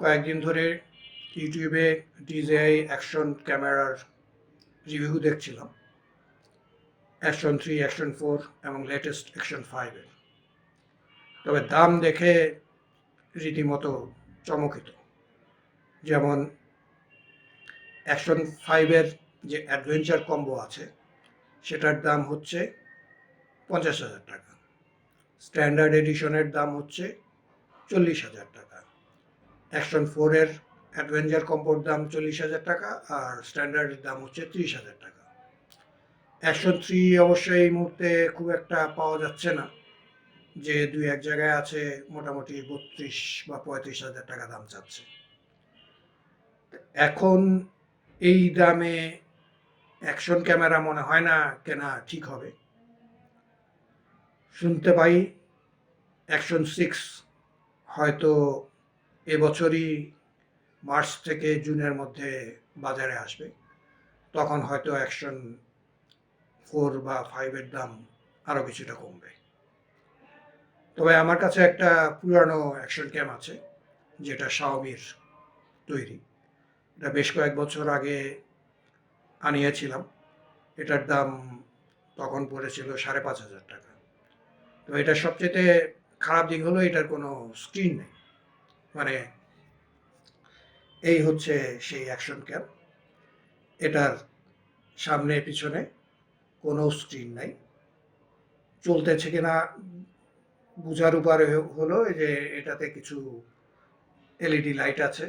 কয়েকদিন ধরে ইউটিউবে ডিজেআই অ্যাকশন ক্যামেরার রিভিউ দেখছিলাম। অ্যাকশন থ্রি, অ্যাকশন ফোর এবং লেটেস্ট অ্যাকশন ফাইভের তবে দাম দেখে রীতিমতো চমকিত। যেমন অ্যাকশন ফাইভের যে অ্যাডভেঞ্চার কম্বো আছে, সেটার দাম হচ্ছে পঞ্চাশ হাজার টাকা। স্ট্যান্ডার্ড এডিশনের দাম হচ্ছে চল্লিশ হাজার টাকা। অ্যাকশন ফোরের অ্যাডভেঞ্চার কম্বোর দাম চল্লিশ হাজার টাকা আর স্ট্যান্ডার্ডের দাম হচ্ছে ত্রিশ হাজার টাকা। অ্যাকশন থ্রি অবশ্যই এই মুহূর্তে খুব একটা পাওয়া যাচ্ছে না, যে দুই এক জায়গায় আছে মোটামুটি বত্রিশ বা পঁয়ত্রিশ হাজার টাকা দাম চাচ্ছে। এখন এই দামে অ্যাকশন ক্যামেরা মনে হয় না কেনা ঠিক হবে। শুনতে পাই অ্যাকশন সিক্স হয়তো এবছরই মার্চ থেকে জুনের মধ্যে বাজারে আসবে। তখন হয়তো অ্যাকশন ফোর বা ফাইভের দাম আরও কিছুটা কমবে। তবে আমার কাছে একটা পুরানো অ্যাকশন ক্যাম আছে, যেটা শাওমির তৈরি। এটা বেশ কয়েক বছর আগে আনিয়েছিলাম। এটার দাম তখন পড়েছিল সাড়ে পাঁচ হাজার টাকা। তো এটার সবচেয়ে খারাপ দিক হলো এটার কোনো স্ক্রিন নেই। মানে এই হচ্ছে সেই অ্যাকশন ক্যাম্প এটার সামনে পিছনে কোনো স্ক্রিন নাই। চলতেছে কিনা বোঝার উপারে হলো যে এটাতে কিছু এলইডি লাইট আছে,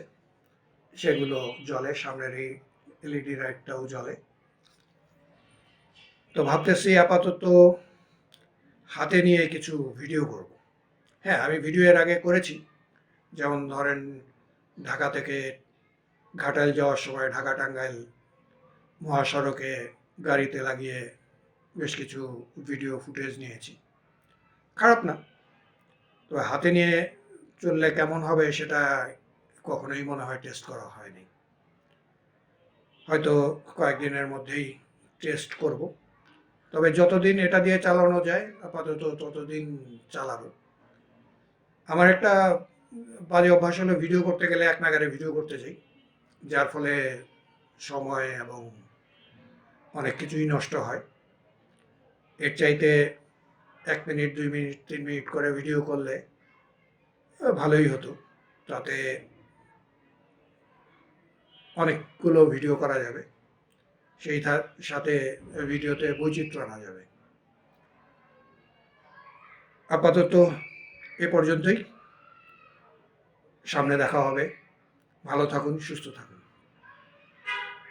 সেগুলো জ্বলে, সামনের এই এলইডি লাইটটাও জ্বলে। তো ভাবতেছি আপাতত হাতে নিয়ে কিছু ভিডিও করব। হ্যাঁ আমি ভিডিও এর আগে করেছি। যেমন ধরেন ঢাকা থেকে ঘাটাইল যাওয়ার সময় ঢাকা টাঙ্গাইল মহাসড়কে গাড়িতে লাগিয়ে বেশ কিছু ভিডিও ফুটেজ নিয়েছি। খারাপ না। তো হাতে নিয়ে চললে কেমন হবে সেটা কখনোই মনে হয় টেস্ট করা হয়নি। হয়তো কয়েকদিনের মধ্যেই টেস্ট করব। তবে যতদিন এটা দিয়ে চালানো যায়, আপাতত ততদিন চালাবো। আমার একটা বাজে অভ্যাস হলো ভিডিও করতে গেলে এক নাগারে ভিডিও করতে চাই যার ফলে সময় এবং অনেক কিছুই নষ্ট হয়। এর চাইতে এক মিনিট, দুই মিনিট, তিন মিনিট করে ভিডিও করলে ভালোই হতো। তাতে অনেকগুলো ভিডিও করা যাবে। সেই সাথে ভিডিওতে বৈচিত্র্য আনা যাবে। আপাতত এ পর্যন্তই। সামনে দেখা হবে। ভালো থাকুন সুস্থ থাকুন।